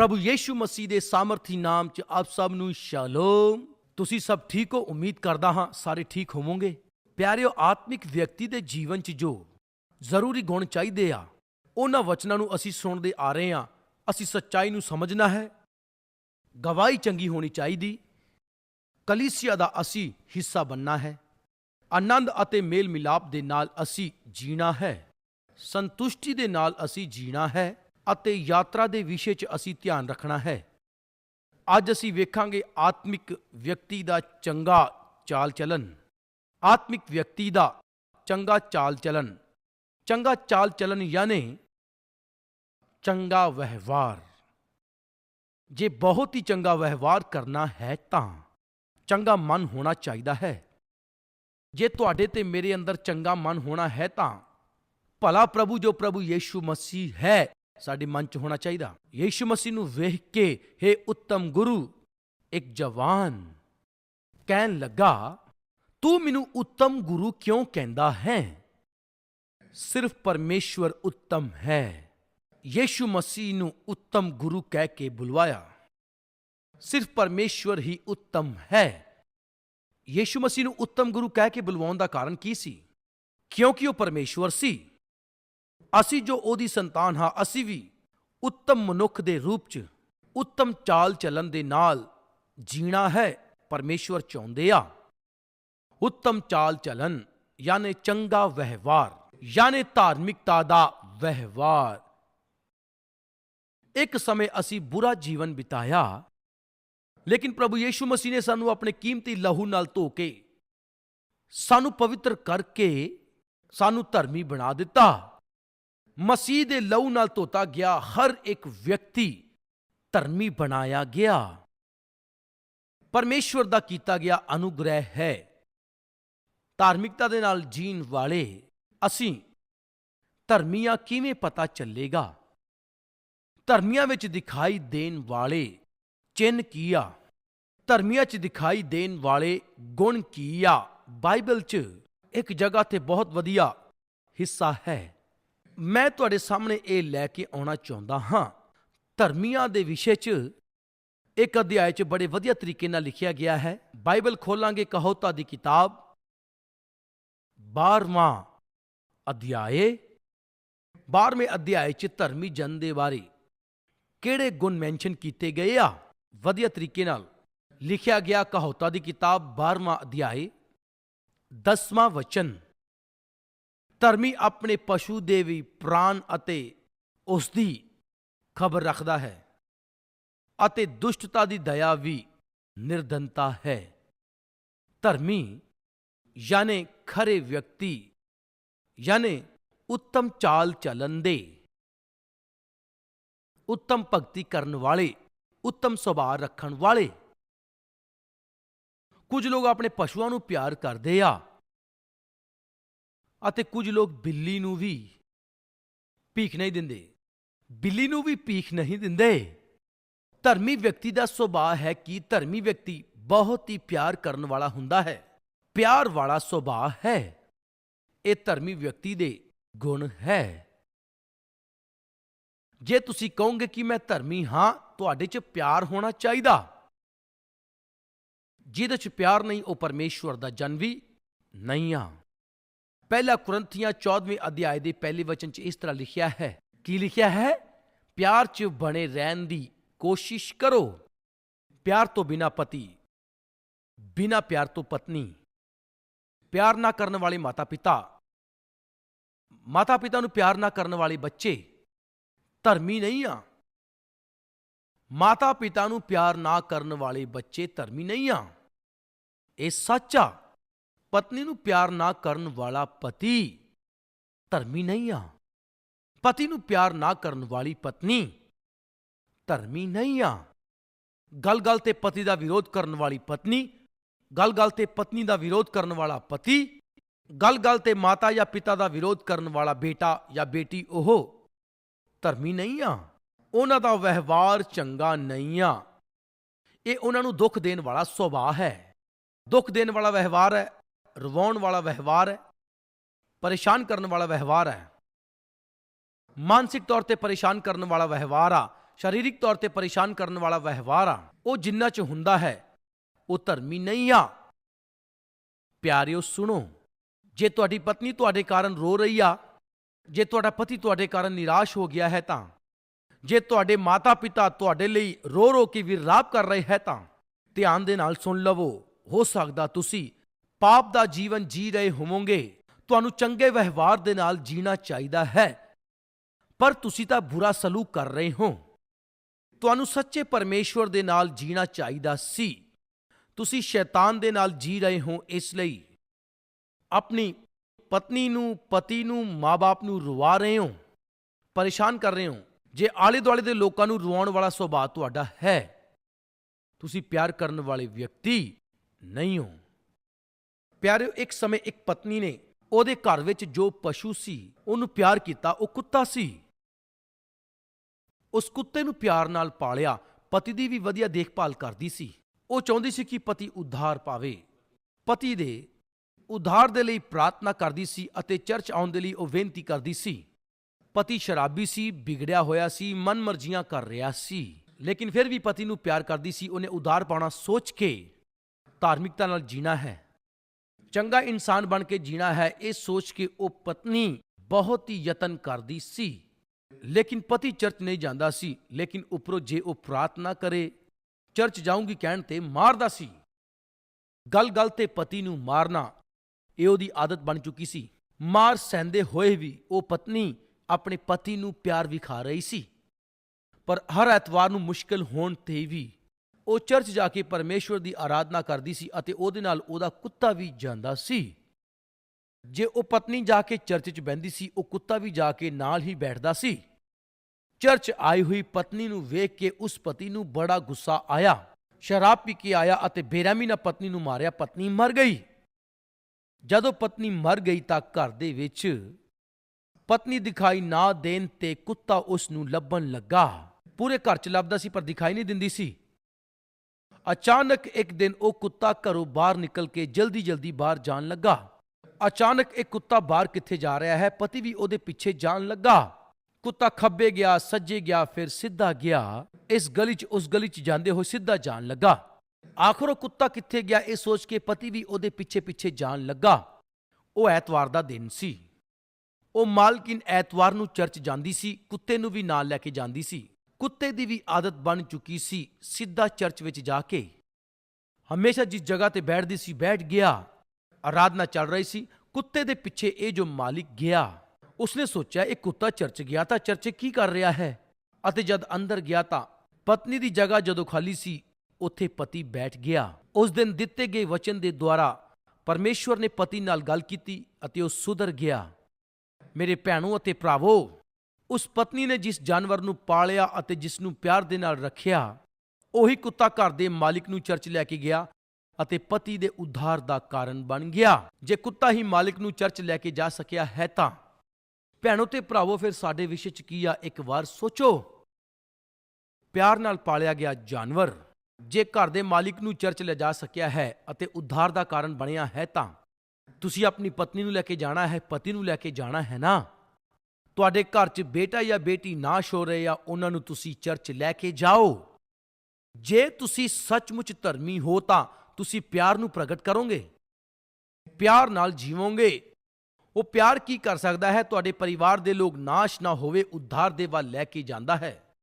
ਪ੍ਰਭੂ ਯੀਸ਼ੂ ਮਸੀਹ ਦੇ ਸਾਮਰਥੀ ਨਾਮ 'ਚ ਆਪ ਸਭ ਨੂੰ ਸ਼ਾਲੋਮ। ਤੁਸੀਂ ਸਭ ਠੀਕ ਹੋ? ਉਮੀਦ ਕਰਦਾ ਹਾਂ ਸਾਰੇ ਠੀਕ ਹੋਵੋਗੇ। ਪਿਆਰਿਓ, ਆਤਮਿਕ ਵਿਅਕਤੀ ਦੇ ਜੀਵਨ 'ਚ ਜੋ ਜ਼ਰੂਰੀ ਗੁਣ ਚਾਹੀਦੇ ਆ, ਉਹਨਾਂ ਵਚਨਾਂ ਨੂੰ ਅਸੀਂ ਸੁਣਦੇ ਆ ਰਹੇ ਹਾਂ। ਅਸੀਂ ਸੱਚਾਈ ਨੂੰ ਸਮਝਣਾ ਹੈ। ਗਵਾਹੀ ਚੰਗੀ ਹੋਣੀ ਚਾਹੀਦੀ। ਕਲੀਸਿਆ ਦਾ ਅਸੀਂ ਹਿੱਸਾ ਬੰਨਾ ਹੈ। ਆਨੰਦ ਅਤੇ ਮੇਲ ਮਿਲਾਪ ਦੇ ਨਾਲ ਅਸੀਂ ਜੀਣਾ ਹੈ। ਸੰਤੁਸ਼ਟੀ ਦੇ ਨਾਲ ਅਸੀਂ ਜੀਣਾ ਹੈ। ਅਤੇ ਯਾਤਰਾ ਦੇ ਵਿਸ਼ੇ 'ਚ ਅਸੀਂ ਧਿਆਨ ਰੱਖਣਾ ਹੈ। ਅੱਜ ਅਸੀਂ ਵੇਖਾਂਗੇ ਆਤਮਿਕ ਵਿਅਕਤੀ ਦਾ ਚੰਗਾ ਚਾਲ ਚਲਨ ਆਤਮਿਕ ਵਿਅਕਤੀ ਦਾ ਚੰਗਾ ਚਾਲ ਚਲਨ ਚੰਗਾ ਚਾਲ ਚਲਨ ਯਾਨੀ ਚੰਗਾ ਵਿਵਹਾਰ। ਜੇ ਬਹੁਤ ਹੀ ਚੰਗਾ ਵਿਵਹਾਰ ਕਰਨਾ ਹੈ ਤਾਂ ਚੰਗਾ ਮਨ ਹੋਣਾ ਚਾਹੀਦਾ ਹੈ। ਜੇ ਤੁਹਾਡੇ ਤੇ ਮੇਰੇ ਅੰਦਰ ਚੰਗਾ ਮਨ ਹੋਣਾ ਹੈ ਤਾਂ ਭਲਾ ਪ੍ਰਭੂ ਜੋ ਪ੍ਰਭੂ ਯੀਸ਼ੂ ਮਸੀਹ ਹੈ ਸਾਡੇ ਮਨ 'ਚ ਹੋਣਾ ਚਾਹੀਦਾ। ਯੀਸ਼ੂ ਮਸੀਹ ਨੂੰ ਵੇਖ ਕੇ हे ਉੱਤਮ ਗੁਰੂ, ਇੱਕ ਜਵਾਨ ਕਹਿਣ ਲੱਗਾ, ਤੂੰ ਮੈਨੂੰ ਉੱਤਮ ਗੁਰੂ ਕਿਉਂ ਕਹਿੰਦਾ ਹੈ? ਸਿਰਫ ਪਰਮੇਸ਼ਵਰ ਉੱਤਮ ਹੈ। ਯੀਸ਼ੂ ਮਸੀਹ ਨੂੰ ਉੱਤਮ ਗੁਰੂ ਕਹਿ ਕੇ ਬੁਲਵਾਇਆ। ਸਿਰਫ ਪਰਮੇਸ਼ਵਰ ਹੀ ਉੱਤਮ ਹੈ। ਯੀਸ਼ੂ ਮਸੀਹ ਨੂੰ ਉੱਤਮ ਗੁਰੂ ਕਹਿ ਕੇ ਬੁਲਵਾਉਣ ਦਾ ਕਾਰਨ ਕੀ ਸੀ? ਕਿਉਂਕਿ ਉਹ ਪਰਮੇਸ਼ਵਰ ਸੀ। ਅਸੀਂ ਜੋ ਉਹਦੀ ਸੰਤਾਨ ਹਾਂ, ਅਸੀਂ ਵੀ ਉੱਤਮ ਮਨੁੱਖ ਦੇ ਰੂਪ 'ਚ, ਉੱਤਮ ਚਾਲ ਚੱਲਣ ਦੇ ਨਾਲ ਜੀਣਾ ਹੈ, ਪਰਮੇਸ਼ਵਰ ਚਾਹੁੰਦੇ ਆ। ਉੱਤਮ ਚਾਲ ਚੱਲਣ, ਯਾਨੀ ਚੰਗਾ ਵਿਵਹਾਰ, ਯਾਨੀ ਧਾਰਮਿਕਤਾ ਦਾ ਵਿਵਹਾਰ। ਇੱਕ ਸਮੇਂ ਅਸੀਂ ਬੁਰਾ ਜੀਵਨ ਬਿਤਾਇਆ, ਲੇਕਿਨ ਪ੍ਰਭੂ ਯੀਸ਼ੂ ਮਸੀਹ ਨੇ ਸਾਨੂੰ ਆਪਣੇ ਕੀਮਤੀ ਲਹੂ ਨਾਲ ਧੋ ਕੇ, ਸਾਨੂੰ ਪਵਿੱਤਰ ਕਰਕੇ ਸਾਨੂੰ ਧਰਮੀ ਬਣਾ ਦਿੱਤਾ। ਮਸੀਹ ਦੇ ਲਹੂ ਨਾਲ ਧੋਤਾ ਗਿਆ, ਹਰ ਇੱਕ ਵਿਅਕਤੀ ਧਰਮੀ ਬਣਾਇਆ ਗਿਆ। ਪਰਮੇਸ਼ਵਰ ਦਾ ਕੀਤਾ ਗਿਆ ਅਨੁਗ੍ਰਹਿ ਹੈ। ਧਾਰਮਿਕਤਾ ਦੇ ਨਾਲ ਜੀਣ ਵਾਲੇ ਅਸੀਂ ਧਰਮੀਆਂ ਕਿਵੇਂ ਪਤਾ ਚੱਲੇਗਾ? ਧਰਮੀਆਂ ਵਿੱਚ ਦਿਖਾਈ ਦੇਣ ਵਾਲੇ ਚਿੰਨ ਕੀ ਆ? ਧਰਮੀਆਂ 'ਚ ਦਿਖਾਈ ਦੇਣ ਵਾਲੇ ਗੁਣ ਕੀ ਆ? ਬਾਈਬਲ 'ਚ ਇੱਕ ਜਗ੍ਹਾ ਤੇ ਬਹੁਤ ਵਧੀਆ ਹਿੱਸਾ ਹੈ। ਮੈਂ ਤੁਹਾਡੇ ਸਾਹਮਣੇ ਇਹ ਲੈ ਕੇ ਆਉਣਾ ਚਾਹੁੰਦਾ ਹਾਂ। ਧਰਮੀਆਂ ਦੇ ਵਿਸ਼ੇ 'ਚ ਇੱਕ ਅਧਿਆਇ 'ਚ ਬੜੇ ਵਧੀਆ ਤਰੀਕੇ ਨਾਲ ਲਿਖਿਆ ਗਿਆ ਹੈ। ਬਾਈਬਲ ਖੋਲਾਂਗੇ ਕਹੋਤਾ ਦੀ ਕਿਤਾਬ। 12ਵਾਂ ਅਧਿਆਏ। 12ਵੇਂ ਅਧਿਆਏ 'ਚ ਧਰਮੀ ਜਨ ਦੇ ਬਾਰੇ ਕਿਹੜੇ ਗੁਣ ਮੈਂਸ਼ਨ ਕੀਤੇ ਗਏ ਆ? ਵਧੀਆ ਤਰੀਕੇ ਨਾਲ ਲਿਖਿਆ ਗਿਆ ਕਹੋਤਾ ਦੀ ਕਿਤਾਬ। 12ਵਾਂ ਅਧਿਆਏ। 10ਵਾਂ ਵਚਨ। ਧਰਮੀ ਆਪਣੇ ਪਸ਼ੂ ਦੇ ਵੀ ਪ੍ਰਾਨ ਅਤੇ ਉਸ ਦੀ ਖਬਰ ਰੱਖਦਾ ਹੈ ਅਤੇ ਦੁਸ਼ਟਤਾ ਦੀ ਦਇਆ ਵੀ ਨਿਰਧਨਤਾ ਹੈ। ਧਰਮੀ ਯਾਨੀ ਖਰੇ ਵਿਅਕਤੀ ਯਾਨੀ ਉੱਤਮ ਚਾਲ ਚੱਲਣ ਦੇ, ਉੱਤਮ ਭਗਤੀ ਕਰਨ ਵਾਲੇ, ਉੱਤਮ ਸੁਭਾਅ ਰੱਖਣ ਵਾਲੇ। ਕੁਝ ਲੋਕ ਆਪਣੇ ਪਸ਼ੂਆਂ ਨੂੰ ਪਿਆਰ ਕਰਦੇ ਆ। ਅਤੇ ਕੁਝ ਲੋਕ ਬਿੱਲੀ ਨੂੰ ਵੀ ਭੀਖ ਨਹੀਂ ਦਿੰਦੇ। ਬਿੱਲੀ ਨੂੰ ਵੀ ਭੀਖ ਨਹੀਂ ਦਿੰਦੇ। ਧਰਮੀ ਵਿਅਕਤੀ ਦਾ ਸੁਭਾਅ ਹੈ ਕਿ ਧਰਮੀ ਵਿਅਕਤੀ ਬਹੁਤ ਹੀ ਪਿਆਰ ਕਰਨ ਵਾਲਾ ਹੁੰਦਾ ਹੈ। ਪਿਆਰ ਵਾਲਾ ਸੁਭਾਅ ਹੈ। ਇਹ ਧਰਮੀ ਵਿਅਕਤੀ ਦੇ ਗੁਣ ਹੈ। ਜੇ ਤੁਸੀਂ ਕਹੋਗੇ ਕਿ ਮੈਂ ਧਰਮੀ ਹਾਂ, ਤੁਹਾਡੇ 'ਚ ਪਿਆਰ ਹੋਣਾ ਚਾਹੀਦਾ। ਜਿਹਦੇ 'ਚ ਪਿਆਰ ਨਹੀਂ, ਉਹ ਪਰਮੇਸ਼ਵਰ ਦਾ ਜਨ ਵੀ ਨਹੀਂ ਆ। ਪਹਿਲਾ ਕੁਰੰਥੀਆਂ 14ਵੇਂ ਅਧਿਆਇ ਦੇ ਪਹਿਲੇ ਵਚਨ 'ਚ ਇਸ ਤਰ੍ਹਾਂ ਲਿਖਿਆ ਹੈ। ਕੀ ਲਿਖਿਆ ਹੈ? ਪਿਆਰ 'ਚ ਬਣੇ ਰਹਿਣ ਦੀ ਕੋਸ਼ਿਸ਼ ਕਰੋ। ਪਿਆਰ ਤੋਂ ਬਿਨਾ ਪਤੀ, ਬਿਨਾ ਪਿਆਰ ਤੋਂ ਪਤਨੀ, ਪਿਆਰ ਨਾ ਕਰਨ ਵਾਲੇ ਮਾਤਾ ਪਿਤਾ ਮਾਤਾ ਪਿਤਾ ਨੂੰ ਪਿਆਰ ਨਾ ਕਰਨ ਵਾਲੇ ਬੱਚੇ, ਧਰਮੀ ਨਹੀਂ ਆ। ਮਾਤਾ ਪਿਤਾ ਨੂੰ ਪਿਆਰ ਨਾ ਕਰਨ ਵਾਲੇ ਬੱਚੇ ਧਰਮੀ ਨਹੀਂ ਆ। ਇਹ ਸੱਚ ਆ। ਪਤਨੀ ਨੂੰ ਪਿਆਰ ਨਾ ਕਰਨ ਵਾਲਾ ਪਤੀ ਧਰਮੀ ਨਹੀਂ ਆ। ਪਤੀ ਨੂੰ ਪਿਆਰ ਨਾ ਕਰਨ ਵਾਲੀ ਪਤਨੀ ਧਰਮੀ ਨਹੀਂ ਆ। ਗੱਲ-ਗੱਲ ਤੇ ਪਤੀ ਦਾ ਵਿਰੋਧ ਕਰਨ ਵਾਲੀ ਪਤਨੀ, ਗੱਲ-ਗੱਲ ਤੇ ਪਤਨੀ ਦਾ ਵਿਰੋਧ ਕਰਨ ਵਾਲਾ ਪਤੀ, ਗੱਲ-ਗੱਲ ਤੇ ਮਾਤਾ ਜਾਂ ਪਿਤਾ ਦਾ ਵਿਰੋਧ ਕਰਨ ਵਾਲਾ ਬੇਟਾ ਜਾਂ ਬੇਟੀ ਉਹ ਧਰਮੀ ਨਹੀਂ ਆ। ਉਹਨਾਂ ਦਾ ਵਿਵਹਾਰ ਚੰਗਾ ਨਹੀਂ ਆ। ਇਹ ਉਹਨਾਂ ਨੂੰ ਦੁੱਖ ਦੇਣ ਵਾਲਾ ਸੁਭਾਅ ਹੈ। ਦੁੱਖ ਦੇਣ ਵਾਲਾ ਵਿਵਹਾਰ ਹੈ। ਰਵਾਉਣ ਵਾਲਾ ਵਿਵਹਾਰ ਹੈ, ਪਰੇਸ਼ਾਨ ਕਰਨ ਵਾਲਾ ਵਿਵਹਾਰ ਹੈ। ਮਾਨਸਿਕ ਤੌਰ ਤੇ ਪਰੇਸ਼ਾਨ ਕਰਨ ਵਾਲਾ ਵਿਵਹਾਰ ਆ, ਸਰੀਰਿਕ ਤੌਰ ਤੇ ਪਰੇਸ਼ਾਨ ਕਰਨ ਵਾਲਾ ਵਿਵਹਾਰ ਆ, ਉਹ ਜਿੰਨਾ ਚ ਹੁੰਦਾ ਹੈ, ਉਹ ਧਰਮੀ ਨਹੀਂ ਆ। ਪਿਆਰਿਓ, ਸੁਣੋ, ਜੇ ਤੁਹਾਡੀ ਪਤਨੀ ਤੁਹਾਡੇ ਕਾਰਨ ਰੋ ਰਹੀ ਆ, ਜੇ ਤੁਹਾਡਾ ਪਤੀ ਤੁਹਾਡੇ ਕਾਰਨ ਨਿਰਾਸ਼ ਹੋ ਗਿਆ ਹੈ ਤਾਂ, ਜੇ ਤੁਹਾਡੇ ਮਾਤਾ-ਪਿਤਾ ਤੁਹਾਡੇ ਲਈ ਰੋ-ਰੋ ਕੇ ਵਿਰਲਾਪ ਕਰ ਰਹੇ ਹੈ ਤਾਂ, ਧਿਆਨ ਦੇ ਨਾਲ ਸੁਣ ਲਵੋ, ਹੋ ਸਕਦਾ ਤੁਸੀਂ ਪਾਪ ਦਾ ਜੀਵਨ ਜੀ ਰਹੇ ਹੋਵੋਗੇ, ਤੁਹਾਨੂੰ ਚੰਗੇ ਵਿਵਹਾਰ ਦੇ ਨਾਲ ਜੀਣਾ ਚਾਹੀਦਾ ਹੈ। ਪਰ ਤੁਸੀਂ ਤਾਂ ਬੁਰਾ ਸਲੂਕ ਕਰ ਰਹੇ ਹੋ। ਤੁਹਾਨੂੰ ਸੱਚੇ ਪਰਮੇਸ਼ਵਰ ਦੇ ਨਾਲ ਜੀਣਾ ਚਾਹੀਦਾ ਸੀ। ਤੁਸੀਂ ਸ਼ੈਤਾਨ ਦੇ ਨਾਲ ਜੀ ਰਹੇ ਹੋ ਇਸ ਲਈ। ਆਪਣੀ ਪਤਨੀ ਨੂੰ, ਪਤੀ ਨੂੰ ਮਾਪੇ ਨੂੰ ਰਵਾ ਰਹੇ ਹੋ। ਪਰੇਸ਼ਾਨ ਕਰ ਰਹੇ ਹੋ। ਜੇ ਆਲੇ ਦੁਆਲੇ ਦੇ ਲੋਕਾਂ ਨੂੰ ਰਵਾਉਣ ਵਾਲਾ ਸੁਭਾਅ ਤੁਹਾਡਾ ਹੈ, ਤੁਸੀਂ ਪਿਆਰ ਕਰਨ ਵਾਲੇ ਵਿਅਕਤੀ ਨਹੀਂ ਹੋ। ਪਿਆਰਿਓ, ਇੱਕ ਸਮੇਂ ਇੱਕ ਪਤਨੀ ਨੇ ਉਹਦੇ ਘਰ ਵਿੱਚ ਜੋ ਪਸ਼ੂ ਸੀ, ਉਹਨੂੰ ਪਿਆਰ ਕੀਤਾ, ਉਹ ਕੁੱਤਾ ਸੀ। ਉਸ ਕੁੱਤੇ ਨੂੰ ਪਿਆਰ ਨਾਲ ਪਾਲਿਆ, ਪਤੀ ਦੀ ਵੀ ਵਧੀਆ ਦੇਖਭਾਲ ਕਰਦੀ ਸੀ। ਉਹ ਚਾਹੁੰਦੀ ਸੀ ਕਿ ਪਤੀ ਉਧਾਰ ਪਾਵੇ। ਪਤੀ ਦੇ ਉਧਾਰ ਦੇ ਲਈ ਪ੍ਰਾਰਥਨਾ ਕਰਦੀ ਸੀ ਅਤੇ ਚਰਚ ਆਉਣ ਦੇ ਲਈ ਉਹ ਬੇਨਤੀ ਕਰਦੀ ਸੀ। ਪਤੀ ਸ਼ਰਾਬੀ ਸੀ, ਵਿਗੜਿਆ ਹੋਇਆ ਸੀ, ਮਨਮਰਜ਼ੀਆਂ ਕਰ ਰਿਹਾ ਸੀ। ਲੇਕਿਨ ਫਿਰ ਵੀ ਪਤੀ ਨੂੰ ਪਿਆਰ ਕਰਦੀ ਸੀ, ਉਹਨੇ ਉਧਾਰ ਪਾਉਣਾ ਸੋਚ ਕੇ ਧਾਰਮਿਕਤਾ ਨਾਲ ਜੀਣਾ ਹੈ। ਚੰਗਾ ਇਨਸਾਨ ਬਣ ਕੇ ਜੀਣਾ ਹੈ, ਇਹ ਸੋਚ ਕੇ ਉਹ ਪਤਨੀ ਬਹੁਤ ਹੀ ਯਤਨ ਕਰਦੀ ਸੀ। ਲੇਕਿਨ ਪਤੀ ਚਰਚ ਨਹੀਂ ਜਾਂਦਾ ਸੀ, ਲੇਕਿਨ ਉੱਪਰੋਂ ਜੇ ਉਹ ਪ੍ਰਾਰਥਨਾ ਕਰੇ, ਚਰਚ ਜਾਊਂਗੀ ਕਹਿਣ ਤੇ ਮਾਰਦਾ ਸੀ। ਗੱਲ ਗੱਲ ਤੇ ਪਤੀ ਨੂੰ ਮਾਰਨਾ, ਇਹ ਉਹਦੀ ਆਦਤ ਬਣ ਚੁੱਕੀ ਸੀ। ਮਾਰ ਸਹਿੰਦੇ ਹੋਏ ਵੀ ਉਹ ਪਤਨੀ ਆਪਣੇ ਪਤੀ ਨੂੰ ਪਿਆਰ ਵਿਖਾ ਰਹੀ ਸੀ। ਪਰ ਹਰ ਐਤਵਾਰ ਨੂੰ ਮੁਸ਼ਕਲ ਹੋਣ ਤੇ ਵੀ ਉਹ ਚਰਚ ਜਾ ਕੇ ਪਰਮੇਸ਼ਵਰ ਦੀ ਆਰਾਧਨਾ ਕਰਦੀ ਸੀ ਅਤੇ ਉਹਦੇ ਨਾਲ ਉਹਦਾ ਕੁੱਤਾ ਵੀ ਜਾਂਦਾ ਸੀ। ਜੇ ਉਹ ਪਤਨੀ ਜਾ ਕੇ ਚਰਚ 'ਚ ਬੈੰਦੀ ਸੀ, ਉਹ ਕੁੱਤਾ ਵੀ ਜਾ ਕੇ ਨਾਲ ਹੀ ਬੈਠਦਾ ਸੀ। ਚਰਚ ਆਈ ਹੋਈ ਪਤਨੀ ਨੂੰ ਵੇਖ ਕੇ ਉਸ ਪਤੀ ਨੂੰ ਬੜਾ ਗੁੱਸਾ ਆਇਆ। ਸ਼ਰਾਬ ਪੀ ਕੇ ਆਇਆ ਅਤੇ ਬੇਰਹਿਮੀ ਨਾਲ ਪਤਨੀ ਨੂੰ ਮਾਰਿਆ। ਪਤਨੀ ਮਰ ਗਈ। ਜਦੋਂ ਪਤਨੀ ਮਰ ਗਈ ਤਾਂ ਘਰ ਦੇ ਵਿੱਚ ਪਤਨੀ ਦਿਖਾਈ ਨਾ ਦੇਣ ਤੇ ਕੁੱਤਾ ਉਸ ਨੂੰ ਲੱਭਣ ਲੱਗਾ। ਪੂਰੇ ਘਰ ਚ ਲੱਭਦਾ ਸੀ ਪਰ ਦਿਖਾਈ ਨਹੀਂ ਦਿੰਦੀ ਸੀ। ਅਚਾਨਕ ਇੱਕ ਦਿਨ ਉਹ ਕੁੱਤਾ ਘਰੋਂ ਬਾਹਰ ਨਿਕਲ ਕੇ ਜਲਦੀ ਜਲਦੀ ਬਾਹਰ ਜਾਣ ਲੱਗਾ। ਅਚਾਨਕ ਇੱਕ ਕੁੱਤਾ ਬਾਹਰ ਕਿੱਥੇ ਜਾ ਰਿਹਾ ਹੈ, ਪਤੀ ਵੀ ਉਹਦੇ ਪਿੱਛੇ ਜਾਣ ਲੱਗਾ। ਕੁੱਤਾ ਖੱਬੇ ਗਿਆ, ਸੱਜੇ ਗਿਆ, ਫਿਰ ਸਿੱਧਾ ਗਿਆ। ਇਸ ਗਲੀ 'ਚ, ਉਸ ਗਲੀ 'ਚ ਜਾਂਦੇ ਹੋਏ ਸਿੱਧਾ ਜਾਣ ਲੱਗਾ। ਆਖਰ ਕੁੱਤਾ ਕਿੱਥੇ ਗਿਆ, ਇਹ ਸੋਚ ਕੇ ਪਤੀ ਵੀ ਉਹਦੇ ਪਿੱਛੇ ਪਿੱਛੇ ਜਾਣ ਲੱਗਾ। ਉਹ ਐਤਵਾਰ ਦਾ ਦਿਨ ਸੀ। ਉਹ ਮਾਲਕਿਨ ਐਤਵਾਰ ਨੂੰ ਚਰਚ ਜਾਂਦੀ ਸੀ, ਕੁੱਤੇ ਨੂੰ ਵੀ ਨਾਲ ਲੈ ਕੇ ਜਾਂਦੀ ਸੀ। ਕੁੱਤੇ ਦੀ ਵੀ ਆਦਤ ਬਣ ਚੁੱਕੀ ਸੀ ਸਿੱਧਾ ਚਰਚ ਵਿੱਚ ਜਾ ਕੇ। ਹਮੇਸ਼ਾ ਜਿਸ ਜਗ੍ਹਾ ਤੇ ਬੈਠਦੀ ਸੀ, ਬੈਠ ਗਿਆ। ਆਰਾਧਨਾ ਚੱਲ ਰਹੀ ਸੀ। ਕੁੱਤੇ ਦੇ ਪਿੱਛੇ ਇਹ ਜੋ ਮਾਲਿਕ ਗਿਆ, ਉਸਨੇ ਸੋਚਿਆ, ਇਹ ਕੁੱਤਾ ਚਰਚ ਗਿਆ ਤਾਂ ਚਰਚ ਕੀ ਕਰ ਰਿਹਾ ਹੈ? ਅਤੇ ਜਦ ਅੰਦਰ ਗਿਆ ਤਾਂ ਪਤਨੀ ਦੀ ਜਗ੍ਹਾ ਜਦੋਂ ਖਾਲੀ ਸੀ, ਉੱਥੇ ਪਤੀ ਬੈਠ ਗਿਆ। ਉਸ ਦਿਨ ਦਿੱਤੇ ਗਏ ਵਚਨ ਦੇ ਦੁਆਰਾ ਪਰਮੇਸ਼ਵਰ ਨੇ ਪਤੀ ਨਾਲ ਗੱਲ ਕੀਤੀ ਅਤੇ ਉਹ ਸੁਧਰ ਗਿਆ। ਮੇਰੇ ਭੈਣੋ ਅਤੇ ਭਰਾਵੋ ਉਸ ਪਤਨੀ ਨੇ ਜਿਸ ਜਾਨਵਰ ਨੂੰ ਪਾਲਿਆ ਅਤੇ ਜਿਸ ਨੂੰ ਪਿਆਰ ਦੇ ਨਾਲ ਰੱਖਿਆ, ਉਹੀ ਕੁੱਤਾ ਘਰ ਦੇ ਮਾਲਿਕ ਨੂੰ ਚਰਚ ਲੈ ਕੇ ਗਿਆ ਅਤੇ ਪਤੀ ਦੇ ਉਧਾਰ ਦਾ ਕਾਰਨ ਬਣ ਗਿਆ। ਜੇ ਕੁੱਤਾ ਹੀ ਮਾਲਿਕ ਨੂੰ ਚਰਚ ਲੈ ਕੇ ਜਾ ਸਕਿਆ ਹੈ ਤਾਂ? ਭੈਣੋ ਤੇ ਭਰਾਵੋ, ਫਿਰ ਸਾਡੇ ਵਿਸ਼ੇ ਚ ਕੀ ਆ? ਇੱਕ ਵਾਰ ਸੋਚੋ। ਪਿਆਰ ਨਾਲ ਪਾਲਿਆ ਗਿਆ ਜਾਨਵਰ, ਜੇ ਘਰ ਦੇ ਮਾਲਿਕ ਨੂੰ ਚਰਚ ਲੈ ਜਾ ਸਕਿਆ ਹੈ ਅਤੇ ਉਧਾਰ ਦਾ ਕਾਰਨ ਬਣਿਆ ਹੈ ਤਾਂ? ਤੁਸੀਂ ਆਪਣੀ ਪਤਨੀ ਨੂੰ ਲੈ ਕੇ ਜਾਣਾ ਹੈ, ਪਤੀ ਨੂੰ ਲੈ ਕੇ ਜਾਣਾ ਹੈ ਨਾ? ਤੁਹਾਡੇ ਘਰ 'ਚ ਬੇਟਾ ਜਾਂ ਬੇਟੀ ਨਾਸ਼ ਹੋ ਰਹੇ ਆ, ਉਹਨਾਂ ਨੂੰ ਤੁਸੀਂ ਚਰਚ ਲੈ ਕੇ ਜਾਓ। ਜੇ ਤੁਸੀਂ ਸੱਚਮੁੱਚ ਧਰਮੀ ਹੋ ਤਾਂ ਤੁਸੀਂ ਪਿਆਰ ਨੂੰ ਪ੍ਰਗਟ ਕਰੋਗੇ। ਪਿਆਰ ਨਾਲ ਜੀਵੋਗੇ। ਉਹ ਪਿਆਰ ਕੀ ਕਰ ਸਕਦਾ ਹੈ? ਤੁਹਾਡੇ ਪਰਿਵਾਰ ਦੇ ਲੋਕ ਨਾਸ਼ ਨਾ ਹੋਵੇ, ਉਧਾਰ ਦੇ ਵੱਲ ਲੈ ਕੇ ਜਾਂਦਾ ਹੈ।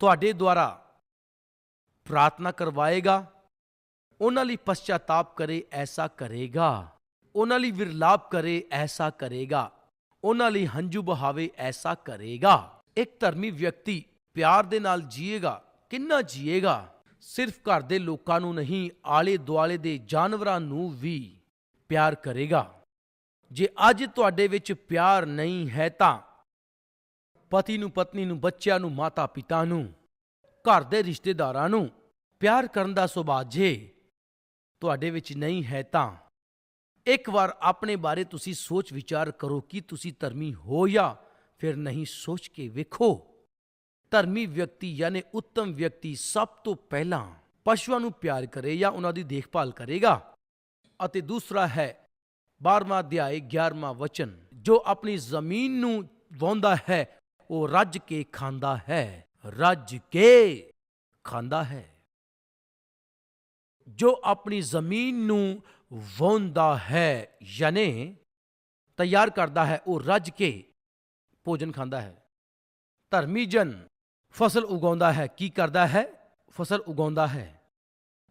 ਤੁਹਾਡੇ ਦੁਆਰਾ ਪ੍ਰਾਰਥਨਾ ਕਰਵਾਏਗਾ। ਉਹਨਾਂ ਲਈ ਪਛਤਾਤਾਪ ਕਰੇ, ਐਸਾ ਕਰੇਗਾ। ਉਹਨਾਂ ਲਈ ਵਿਰਲਾਪ ਕਰੇ, ਐਸਾ ਕਰੇਗਾ। ਉਹਨਾਂ ਲਈ ਹੰਝੂ ਬਹਾਵੇ ਐਸਾ ਕਰੇਗਾ। ਇੱਕ ਧਰਮੀ ਵਿਅਕਤੀ ਪਿਆਰ ਦੇ ਨਾਲ ਜੀਏਗਾ, ਕਿੰਨਾ ਜੀਏਗਾ? ਸਿਰਫ ਘਰ ਦੇ ਲੋਕਾਂ ਨੂੰ ਨਹੀਂ ਆਲੇ ਦੁਆਲੇ ਦੇ ਜਾਨਵਰਾਂ ਨੂੰ ਵੀ ਪਿਆਰ ਕਰੇਗਾ। ਜੇ ਅੱਜ ਤੁਹਾਡੇ ਵਿੱਚ ਪਿਆਰ ਨਹੀਂ ਹੈ ਤਾਂ ਪਤੀ ਨੂੰ, ਪਤਨੀ ਨੂੰ, ਬੱਚਿਆਂ ਨੂੰ ਮਾਤਾ ਪਿਤਾ ਨੂੰ, ਘਰ ਦੇ ਰਿਸ਼ਤੇਦਾਰਾਂ ਨੂੰ ਪਿਆਰ ਕਰਨ ਦਾ ਸੁਭਾਅ ਜੇ ਤੁਹਾਡੇ ਵਿੱਚ ਨਹੀਂ ਹੈ ਤਾਂ ਇੱਕ ਵਾਰ ਆਪਣੇ ਬਾਰੇ ਤੁਸੀਂ ਸੋਚ ਵਿਚਾਰ ਕਰੋ ਕਿ ਤੁਸੀਂ ਧਰਮੀ ਹੋ ਜਾਂ ਫਿਰ ਨਹੀਂ, ਸੋਚ ਕੇ ਵੇਖੋ। ਧਰਮੀ ਵਿਅਕਤੀ ਯਾਨੀ ਉੱਤਮ ਵਿਅਕਤੀ ਸਭ ਤੋਂ ਪਹਿਲਾਂ ਪਸ਼ੂਆਂ ਨੂੰ ਪਿਆਰ ਕਰੇ ਜਾਂ ਉਹਨਾਂ ਦੀ ਦੇਖਭਾਲ ਕਰੇਗਾ। ਅਤੇ ਦੂਸਰਾ ਹੈ 12ਵਾਂ ਅਧਿਆਇ 11ਵਾਂ ਵਚਨ, ਜੋ ਆਪਣੀ ਜ਼ਮੀਨ ਨੂੰ ਵਾਹੁੰਦਾ ਹੈ, ਉਹ ਰੱਜ ਕੇ ਖਾਂਦਾ ਹੈ। ਰੱਜ ਕੇ ਖਾਂਦਾ ਹੈ। ਜੋ ਆਪਣੀ ਜ਼ਮੀਨ ਨੂੰ ਵਾਹੁੰਦਾ ਹੈ ਯਾਨੀ ਤਿਆਰ ਕਰਦਾ ਹੈ, ਉਹ ਰੱਜ ਕੇ ਭੋਜਨ ਖਾਂਦਾ ਹੈ। ਧਰਮੀ ਜਨ, ਫਸਲ ਉਗਾਉਂਦਾ ਹੈ, ਕੀ ਕਰਦਾ ਹੈ? ਫਸਲ ਉਗਾਉਂਦਾ ਹੈ।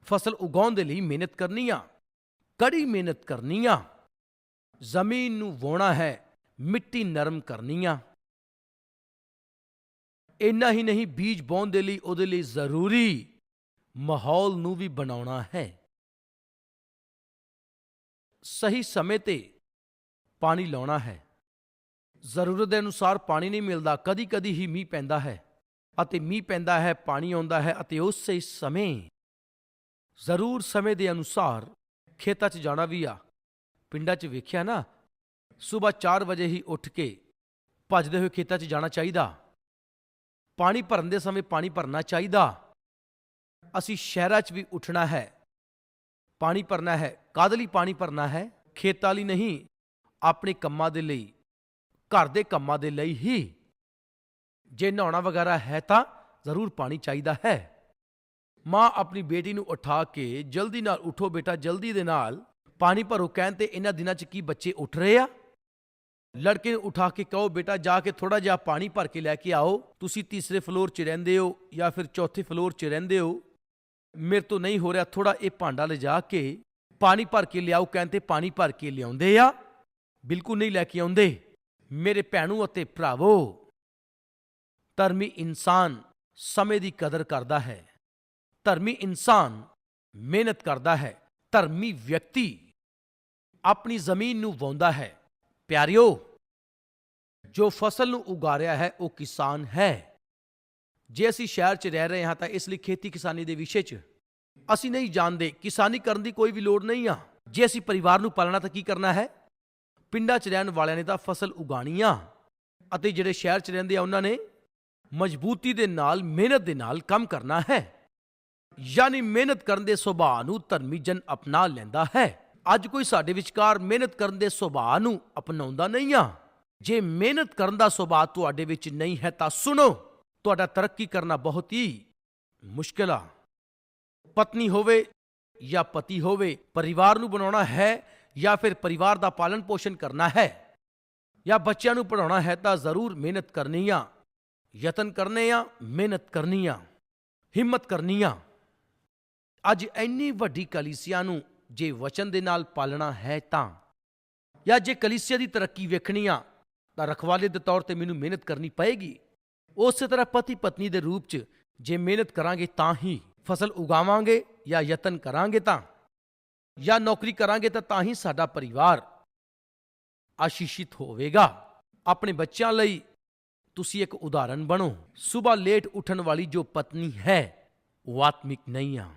ਫਸਲ ਉਗਾਉਣ ਦੇ ਲਈ ਮਿਹਨਤ ਕਰਨੀ ਆ ਕੜੀ ਮਿਹਨਤ ਕਰਨੀ ਆ ਜ਼ਮੀਨ ਨੂੰ ਵਾਉਣਾ ਹੈ, ਮਿੱਟੀ ਨਰਮ ਕਰਨੀ ਆ ਇੰਨਾ ਹੀ ਨਹੀਂ, ਬੀਜ ਬੋਣ ਦੇ ਲਈ, ਉਹਦੇ ਲਈ ਜ਼ਰੂਰੀ ਮਾਹੌਲ ਨੂੰ ਵੀ ਬਣਾਉਣਾ ਹੈ। ਸਹੀ ਸਮੇਂ ਤੇ ਪਾਣੀ ਲਾਉਣਾ ਹੈ। ਜ਼ਰੂਰਤ ਦੇ ਅਨੁਸਾਰ ਪਾਣੀ ਨਹੀਂ ਮਿਲਦਾ ਕਦੀ ਕਦੀ ਹੀ ਮੀਂਹ ਪੈਂਦਾ ਹੈ ਅਤੇ ਮੀਂਹ ਪੈਂਦਾ ਹੈ, ਪਾਣੀ ਆਉਂਦਾ ਹੈ ਅਤੇ ਉਸੇ ਸਮੇਂ, ਜ਼ਰੂਰ ਸਮੇਂ ਦੇ ਅਨੁਸਾਰ ਖੇਤਾਂ 'ਚ ਜਾਣਾ ਵੀ ਆ। ਪਿੰਡਾਂ 'ਚ ਵੇਖਿਆ ਨਾ, ਸਵੇਰ 4 ਵਜੇ ਹੀ ਉੱਠ ਕੇ ਭੱਜਦੇ ਹੋਏ ਖੇਤਾਂ 'ਚ ਜਾਣਾ ਚਾਹੀਦਾ। ਪਾਣੀ ਭਰਨ ਦੇ ਸਮੇਂ ਪਾਣੀ ਭਰਨਾ ਚਾਹੀਦਾ। ਅਸੀਂ ਸ਼ਹਿਰਾਂ 'ਚ ਵੀ ਉੱਠਣਾ ਹੈ। ਪਾਣੀ ਭਰਨਾ ਹੈ, ਕਾਹਦੇ ਲਈ ਪਾਣੀ ਭਰਨਾ ਹੈ? ਖੇਤਾਂ ਲਈ ਨਹੀਂ, ਆਪਣੇ ਕੰਮਾਂ ਦੇ ਲਈ, ਘਰ ਦੇ ਕੰਮਾਂ ਦੇ ਲਈ ਹੀ। ਜੇ ਨਹਾਉਣਾ ਵਗੈਰਾ ਹੈ ਤਾਂ ਜ਼ਰੂਰ ਪਾਣੀ ਚਾਹੀਦਾ ਹੈ। ਮਾਂ ਆਪਣੀ ਬੇਟੀ ਨੂੰ ਉਠਾ ਕੇ ਜਲਦੀ ਨਾਲ ਉਠੋ ਬੇਟਾ, ਜਲਦੀ ਦੇ ਨਾਲ। ਪਾਣੀ ਭਰੋ, ਕਹਿਣ ਤੇ ਇਹਨਾਂ ਦਿਨਾਂ 'ਚ ਕੀ ਬੱਚੇ ਉੱਠ ਰਹੇ ਆ? ਲੜਕੇ ਨੂੰ ਉਠਾ ਕੇ ਕਹੋ, ਬੇਟਾ ਜਾ ਕੇ ਥੋੜਾ ਜਿਹਾ ਪਾਣੀ ਭਰ ਕੇ ਲੈ ਕੇ ਆਓ। ਤੁਸੀਂ ਤੀਸਰੇ ਫਲੋਰ 'ਚ ਰਹਿੰਦੇ ਹੋ ਜਾਂ ਫਿਰ ਚੌਥੇ ਫਲੋਰ 'ਚ ਰਹਿੰਦੇ ਹੋ? ਮੇਰੇ ਤੋਂ ਨਹੀਂ ਹੋ ਰਿਹਾ ਥੋੜਾ ਇਹ ਭਾਂਡਾ ਲਿਜਾ ਕੇ ਪਾਣੀ ਭਰ ਕੇ ਲਿਆਓ, ਕਹਿੰਦੇ ਪਾਣੀ ਭਰ ਕੇ ਲਿਆਉਂਦੇ ਆ। ਬਿਲਕੁਲ ਨਹੀਂ ਲੈ ਕੇ ਆਉਂਦੇ। ਮੇਰੇ ਭੈਣੂ ਅਤੇ ਭਰਾਵੋ, ਧਰਮੀ ਇਨਸਾਨ ਸਮੇਂ ਦੀ ਕਦਰ ਕਰਦਾ ਹੈ। ਧਰਮੀ ਇਨਸਾਨ ਮਿਹਨਤ ਕਰਦਾ ਹੈ। ਧਰਮੀ ਵਿਅਕਤੀ ਆਪਣੀ ਜ਼ਮੀਨ ਨੂੰ ਵਾਉਂਦਾ ਹੈ। ਪਿਆਰਿਓ, ਜੋ ਫਸਲ ਨੂੰ ਉਗਾ ਰਿਹਾ ਹੈ, ਉਹ ਕਿਸਾਨ ਹੈ। ਜੇ ਅਸੀਂ ਸ਼ਹਿਰ 'ਚ ਰਹਿ ਰਹੇ ਹਾਂ ਤਾਂ ਇਸ ਲਈ ਖੇਤੀ ਕਿਸਾਨੀ ਦੇ ਵਿਸ਼ੇ 'ਚ। ਅਸੀਂ ਨਹੀਂ ਜਾਣਦੇ, ਕਿਸਾਨੀ ਕਰਨ ਦੀ ਕੋਈ ਵੀ ਲੋੜ ਨਹੀਂ ਆ। ਜੇ ਅਸੀਂ ਪਰਿਵਾਰ ਨੂੰ ਪਾਲਣਾ ਤਾਂ ਕੀ ਕਰਨਾ ਹੈ? ਪਿੰਡਾਂ 'ਚ ਰਹਿਣ ਵਾਲਿਆਂ ਨੇ ਤਾਂ ਫਸਲ ਉਗਾਣੀ ਆ ਅਤੇ ਜਿਹੜੇ ਸ਼ਹਿਰ 'ਚ ਰਹਿੰਦੇ ਆ ਉਹਨਾਂ ਨੇ ਮਜ਼ਬੂਤੀ ਦੇ ਨਾਲ, ਮਿਹਨਤ ਦੇ ਨਾਲ ਕੰਮ ਕਰਨਾ ਹੈ। ਯਾਨੀ ਮਿਹਨਤ ਕਰਨ ਦੇ ਸੁਭਾਅ ਨੂੰ ਧਰਮੀ ਜਨ ਅਪਣਾ ਲੈਂਦਾ ਹੈ। ਅੱਜ ਕੋਈ ਸਾਡੇ ਵਿਚਕਾਰ ਮਿਹਨਤ ਕਰਨ ਦੇ ਸੁਭਾਅ ਨੂੰ ਅਪਣਾਉਂਦਾ ਨਹੀਂ ਆ। ਜੇ ਮਿਹਨਤ ਕਰਨ ਦਾ ਸੁਭਾਅ ਤੁਹਾਡੇ ਵਿੱਚ ਨਹੀਂ ਹੈ ਤਾਂ ਸੁਣੋ। ਤੁਹਾਡਾ ਤਰੱਕੀ ਕਰਨਾ ਬਹੁਤ ਹੀ ਮੁਸ਼ਕਿਲ ਆ। ਪਤਨੀ ਹੋਵੇ ਜਾਂ ਪਤੀ ਹੋਵੇ, ਪਰਿਵਾਰ ਨੂੰ ਬਣਾਉਣਾ ਹੈ ਜਾਂ ਫਿਰ ਪਰਿਵਾਰ ਦਾ ਪਾਲਣ ਪੋਸ਼ਣ ਕਰਨਾ ਹੈ ਜਾਂ ਬੱਚਿਆਂ ਨੂੰ ਪੜਾਉਣਾ ਹੈ ਤਾਂ ਜ਼ਰੂਰ ਮਿਹਨਤ ਕਰਨੀ ਆ, ਯਤਨ ਕਰਨੇ ਆ, ਮਿਹਨਤ ਕਰਨੀ ਆ, ਹਿੰਮਤ ਕਰਨੀ ਆ। ਅੱਜ ਇੰਨੀ ਵੱਡੀ ਕਲੀਸਿਆ ਨੂੰ ਜੇ ਵਚਨ ਦੇ ਨਾਲ ਪਾਲਣਾ ਹੈ ਤਾਂ, ਜਾਂ ਜੇ ਕਲੀਸਿਆ ਦੀ ਤਰੱਕੀ ਵੇਖਣੀ ਆ, ਤਾਂ ਰਖਵਾਲੇ ਦੇ ਤੌਰ ਤੇ ਮੈਨੂੰ ਮਿਹਨਤ ਕਰਨੀ ਪਏਗੀ। ਉਸੇ ਤਰ੍ਹਾਂ ਪਤੀ ਪਤਨੀ ਦੇ ਰੂਪ 'ਚ ਜੇ ਮਿਹਨਤ ਕਰਾਂਗੇ ਤਾਂ ਹੀ ਫਸਲ ਉਗਾਵਾਂਗੇ ਜਾਂ ਯਤਨ ਕਰਾਂਗੇ ਤਾਂ, ਜਾਂ ਨੌਕਰੀ ਕਰਾਂਗੇ ਤਾਂ ਤਾਂ ਹੀ ਸਾਡਾ ਪਰਿਵਾਰ ਆਸ਼ੀਸ਼ਿਤ ਹੋਵੇਗਾ। ਆਪਣੇ ਬੱਚਿਆਂ ਲਈ ਤੁਸੀਂ ਇੱਕ ਉਦਾਹਰਨ ਬਣੋ। ਸਵੇਰ ਲੇਟ ਉੱਠਣ ਵਾਲੀ ਜੋ ਪਤਨੀ ਹੈ, ਉਹ ਆਤਮਿਕ ਨਹੀਂ ਆ।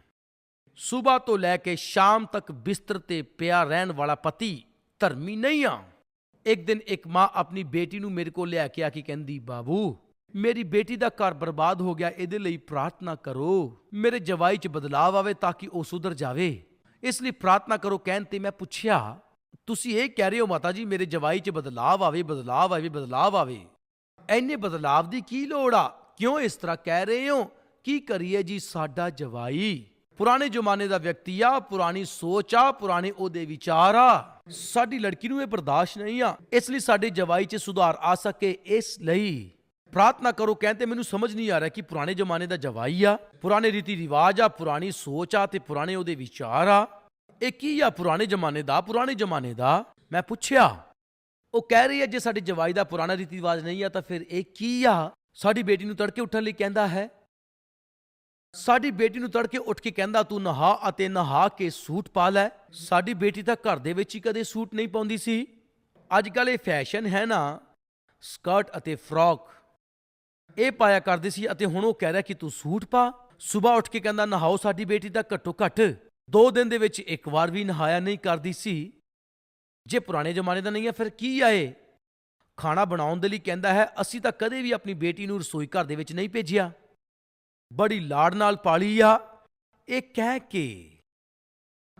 ਸਵੇਰ ਤੋਂ ਲੈ ਕੇ ਸ਼ਾਮ ਤੱਕ ਬਿਸਤਰ ਤੇ ਪਿਆ ਰਹਿਣ ਵਾਲਾ ਪਤੀ ਧਰਮੀ ਨਹੀਂ ਆ। ਇੱਕ ਦਿਨ ਇੱਕ ਮਾਂ ਆਪਣੀ ਬੇਟੀ ਨੂੰ ਮੇਰੇ ਕੋਲ ਲਿਆ ਕੇ ਆ ਕੇ ਕਹਿੰਦੀ, ਬਾਬੂ ਮੇਰੀ ਬੇਟੀ ਦਾ ਘਰ ਬਰਬਾਦ ਹੋ ਗਿਆ, ਇਹਦੇ ਲਈ ਪ੍ਰਾਰਥਨਾ ਕਰੋ। ਮੇਰੇ ਜਵਾਈ 'ਚ ਬਦਲਾਵ ਆਵੇ ਤਾਂ ਕਿ ਉਹ ਸੁਧਰ ਜਾਵੇ। ਇਸ ਲਈ ਪ੍ਰਾਰਥਨਾ ਕਰੋ, ਕਹਿਣ ਤੇ ਮੈਂ ਪੁੱਛਿਆ, ਤੁਸੀਂ ਇਹ ਕਹਿ ਰਹੇ ਹੋ ਮਾਤਾ ਜੀ, ਮੇਰੇ ਜਵਾਈ 'ਚ ਬਦਲਾਵ ਆਵੇ ਬਦਲਾਵ ਆਵੇ ਬਦਲਾਵ ਆਵੇ। ਐਨੇ ਬਦਲਾਵ ਦੀ ਕੀ ਲੋੜ ਆ? ਕਿਉਂ ਇਸ ਤਰ੍ਹਾਂ ਕਹਿ ਰਹੇ ਹੋ? ਕੀ ਕਰੀਏ ਜੀ ਸਾਡਾ ਜਵਾਈ? ਪੁਰਾਣੇ ਜ਼ਮਾਨੇ ਦਾ ਵਿਅਕਤੀ ਆ, ਪੁਰਾਣੀ ਸੋਚ ਆ, ਪੁਰਾਣੇ ਉਹਦੇ ਵਿਚਾਰ ਆ। ਸਾਡੀ ਲੜਕੀ ਨੂੰ ਇਹ ਬਰਦਾਸ਼ਤ ਨਹੀਂ ਆ, ਇਸ ਲਈ ਸਾਡੇ ਜਵਾਈ 'ਚ ਸੁਧਾਰ ਆ ਸਕੇ ਇਸ ਲਈ। ਪ੍ਰਾਰਥਨਾ ਕਰੋ ਕਹਿੰਦੇ ਮੈਨੂੰ ਸਮਝ ਨਹੀਂ ਆ ਰਿਹਾ ਕਿ ਪੁਰਾਣੇ ਜ਼ਮਾਨੇ ਦਾ ਜਵਾਈ ਆ, ਪੁਰਾਣੇ ਰੀਤੀ ਰਿਵਾਜ ਆ, ਪੁਰਾਣੀ ਸੋਚ ਆ ਤੇ ਪੁਰਾਣੇ ਉਹਦੇ ਵਿਚਾਰ ਆ। ਇਹ ਕੀ ਆ ਪੁਰਾਣੇ ਜ਼ਮਾਨੇ ਦਾ, ਪੁਰਾਣੇ ਜ਼ਮਾਨੇ ਦਾ? ਮੈਂ ਪੁੱਛਿਆ। ਉਹ ਕਹਿ ਰਹੀ ਹੈ, ਜੇ ਸਾਡੇ ਜਵਾਈ ਦਾ ਪੁਰਾਣਾ ਰੀਤੀ ਰਿਵਾਜ ਨਹੀਂ ਆ, ਤਾਂ ਫਿਰ ਇਹ ਕੀ ਆ? ਸਾਡੀ ਬੇਟੀ ਨੂੰ ਤੜਕੇ ਉੱਠਣ ਲਈ ਕਹਿੰਦਾ ਹੈ। ਸਾਡੀ ਬੇਟੀ ਨੂੰ ਤੜਕੇ ਉੱਠ ਕੇ ਕਹਿੰਦਾ, ਤੂੰ ਨਹਾ ਅਤੇ ਨਹਾ ਕੇ ਸੂਟ ਪਾ ਲੈ। ਸਾਡੀ ਬੇਟੀ ਤਾਂ ਘਰ ਦੇ ਵਿੱਚ ਹੀ ਕਦੇ ਸੂਟ ਨਹੀਂ ਪਾਉਂਦੀ ਸੀ। ਅੱਜ ਕੱਲ ਇਹ ਫੈਸ਼ਨ ਹੈ ਨਾ, ਸਕਰਟ ਅਤੇ ਫਰੋਕ। ਇਹ ਪਾਇਆ ਕਰਦੇ ਸੀ ਅਤੇ ਹੁਣ ਉਹ ਕਹਿ ਰਿਹਾ ਕਿ ਤੂੰ ਸੂਟ ਪਾ। ਸਵੇਰ ਉੱਠ ਕੇ ਕਹਿੰਦਾ, ਨਹਾਓ ਸਾਡੀ ਬੇਟੀ ਤਾਂ ਘੱਟੋ ਘੱਟ। ਦੋ ਦਿਨ ਦੇ ਵਿੱਚ ਇੱਕ ਵਾਰ ਵੀ ਨਹਾਇਆ ਨਹੀਂ ਕਰਦੀ ਸੀ। ਜੇ ਪੁਰਾਣੇ ਜ਼ਮਾਨੇ ਦਾ ਨਹੀਂ ਹੈ, ਫਿਰ ਕੀ ਆਏ ਖਾਣਾ ਬਣਾਉਣ ਦੇ ਲਈ ਕਹਿੰਦਾ ਹੈ, ਅਸੀਂ ਤਾਂ ਕਦੇ ਵੀ ਆਪਣੀ ਬੇਟੀ ਨੂੰ ਰਸੋਈ ਘਰ ਦੇ ਵਿੱਚ ਨਹੀਂ ਭੇਜਿਆ। ਬੜੀ ਲਾੜ ਨਾਲ ਪਾਲੀ ਆ। ਇਹ ਕਹਿ ਕੇ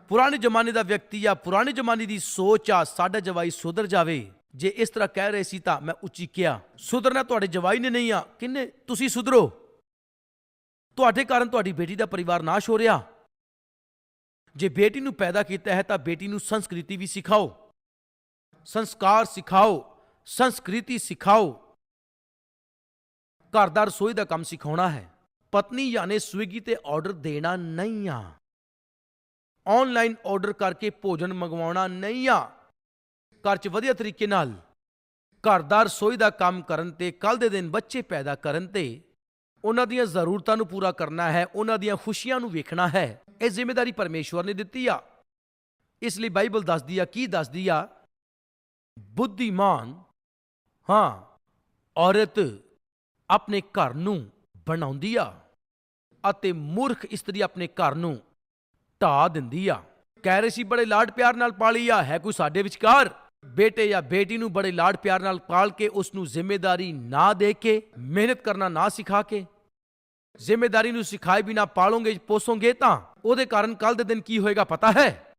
ਪੁਰਾਣੇ ਜ਼ਮਾਨੇ ਦਾ ਵਿਅਕਤੀ ਆ ਪੁਰਾਣੇ ਜ਼ਮਾਨੇ ਦੀ ਸੋਚ ਆ, ਸਾਡਾ ਜਵਾਈ ਸੁਧਰ ਜਾਵੇ। ਜੇ ਇਸ ਤਰ੍ਹਾਂ ਕਹਿ ਰਹੇ ਸੀ ਤਾਂ ਮੈਂ ਉੱਚੀ ਕਿਹਾ, ਸੁਧਰਨਾ ਤੁਹਾਡੇ ਜਵਾਈ ਨੇ ਨਹੀਂ ਆ। ਕਿੰਨੇ? ਤੁਸੀਂ ਸੁਧਰੋ। ਤੁਹਾਡੇ ਕਾਰਨ ਤੁਹਾਡੀ ਬੇਟੀ ਦਾ ਪਰਿਵਾਰ ਨਾਸ਼ ਹੋ ਰਿਹਾ। ਜੇ ਬੇਟੀ ਨੂੰ ਪੈਦਾ ਕੀਤਾ ਹੈ ਤਾਂ ਬੇਟੀ ਨੂੰ ਸੰਸਕ੍ਰਿਤੀ ਵੀ ਸਿਖਾਓ। ਸੰਸਕਾਰ ਸਿਖਾਓ, ਸੰਸਕ੍ਰਿਤੀ ਸਿਖਾਓ। ਘਰ ਦਾ ਰਸੋਈ ਦਾ ਕੰਮ ਸਿਖਾਉਣਾ ਹੈ। ਪਤਨੀ ਯਾਨੀ ਸਵਿਗੀ ਤੇ ਆਰਡਰ ਦੇਣਾ ਨਹੀਂ ਆ। ਆਨਲਾਈਨ ਆਰਡਰ ਕਰਕੇ ਭੋਜਨ ਮੰਗਵਾਉਣਾ ਨਹੀਂ ਆ। ਘਰ 'ਚ ਵਧੀਆ ਤਰੀਕੇ ਨਾਲ ਘਰ ਦਾ ਰਸੋਈ ਦਾ ਕੰਮ ਕਰਨ ਤੇ ਕੱਲ ਦੇ ਦਿਨ ਬੱਚੇ ਪੈਦਾ ਕਰਨ ਤੇ ਉਹਨਾਂ ਦੀਆਂ ਜ਼ਰੂਰਤਾਂ ਨੂੰ ਪੂਰਾ ਕਰਨਾ ਹੈ, ਉਹਨਾਂ ਦੀਆਂ ਖੁਸ਼ੀਆਂ ਨੂੰ ਵੇਖਣਾ ਹੈ। ਇਹ ਜ਼ਿੰਮੇਵਾਰੀ ਪਰਮੇਸ਼ਵਰ ਨੇ ਦਿੱਤੀ ਆ। ਇਸ ਲਈ ਬਾਈਬਲ ਦੱਸਦੀ ਆ, ਕੀ ਦੱਸਦੀ ਆ? ਬੁੱਧੀਮਾਨ, ਹਾਂ, ਔਰਤ ਆਪਣੇ ਘਰ ਨੂੰ ਬਣਾਉਂਦੀ ਆ ਅਤੇ ਮੂਰਖ ਇਸਤਰੀ ਆਪਣੇ ਘਰ ਨੂੰ ਢਾ ਦਿੰਦੀ ਆ। ਕਹਿ ਰਹੇ ਸੀ, ਬੜੇ ਲਾਡ ਪਿਆਰ ਨਾਲ ਪਾਲੀ ਆ, ਹੈ ਕੋਈ ਸਾਡੇ ਵਿਚਕਾਰ? ਬੇਟੇ ਜਾਂ ਬੇਟੀ ਨੂੰ ਬੜੇ ਲਾਡ ਪਿਆਰ ਨਾਲ ਪਾਲ ਕੇ ਉਸ ਨੂੰ ਜ਼ਿੰਮੇਵਾਰੀ ਨਾ ਦੇ ਕੇ, ਮਿਹਨਤ ਕਰਨਾ ਨਾ ਸਿਖਾ ਕੇ। ਜ਼ਿੰਮੇਵਾਰੀ ਨੂੰ ਸਿਖਾਏ ਬਿਨਾ ਪਾਲੋਗੇ, ਪੋਸੋਗੇ ਤਾਂ ਉਹਦੇ ਕਾਰਨ ਕੱਲ ਦੇ ਦਿਨ ਕੀ ਹੋਏਗਾ ਪਤਾ ਹੈ?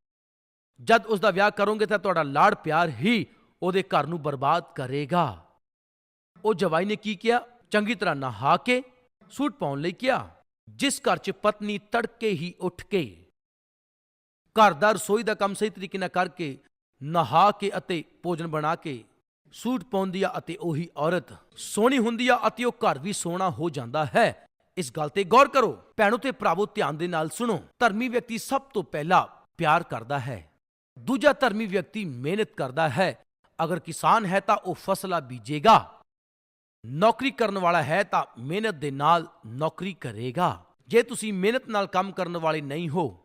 ਜਦ ਉਸ ਦਾ ਵਿਆਹ ਕਰੋਗੇ ਤਾਂ ਤੁਹਾਡਾ ਲਾੜ ਪਿਆਰ ਹੀ ਉਹਦੇ ਘਰ ਨੂੰ ਬਰਬਾਦ ਕਰੇਗਾ। ਉਹ ਜਵਾਈ ਨੇ ਕੀ ਕਿਹਾ? ਚੰਗੀ ਤਰ੍ਹਾਂ ਨਹਾ ਕੇ ਸੂਟ ਪਾਉਣ ਲਈ ਕਿਹਾ, ਜਿਸ ਘਰ 'ਚ ਪਤਨੀ ਤੜਕੇ ਹੀ ਉੱਠ ਕੇ ਘਰ ਦਾ ਰਸੋਈ ਦਾ ਕੰਮ ਸਹੀ ਤਰੀਕੇ ਨਾਲ ਕਰਕੇ ਨਹਾ ਕੇ ਅਤੇ ਭੋਜਨ ਬਣਾ ਕੇ ਸੂਟ ਪਾਉਂਦੀ ਆ ਅਤੇ ਉਹੀ ਔਰਤ ਸੋਹਣੀ ਹੁੰਦੀ ਆ ਅਤੇ ਉਹ ਘਰ ਵੀ ਸੋਹਣਾ ਹੋ ਜਾਂਦਾ ਹੈ। ਇਸ ਗੱਲ ਤੇ ਗੌਰ ਕਰੋ। ਭੈਣੋ ਤੇ ਭਰਾਵੋ, ਧਿਆਨ ਦੇ ਨਾਲ ਸੁਣੋ। ਧਰਮੀ ਵਿਅਕਤੀ ਸਭ ਤੋਂ ਪਹਿਲਾਂ ਪਿਆਰ ਕਰਦਾ ਹੈ। ਦੂਜਾ ਧਰਮੀ ਵਿਅਕਤੀ ਮਿਹਨਤ ਕਰਦਾ ਹੈ। ਅਗਰ ਕਿਸਾਨ ਹੈ ਤਾਂ ਉਹ ਫਸਲਾਂ ਬੀਜੇਗਾ। ਨੌਕਰੀ ਕਰਨ ਵਾਲਾ ਹੈ ਤਾਂ ਮਿਹਨਤ ਦੇ ਨਾਲ ਨੌਕਰੀ ਕਰੇਗਾ। ਜੇ ਤੁਸੀਂ ਮਿਹਨਤ ਨਾਲ ਕੰਮ ਕਰਨ ਵਾਲੇ ਨਹੀਂ ਹੋ,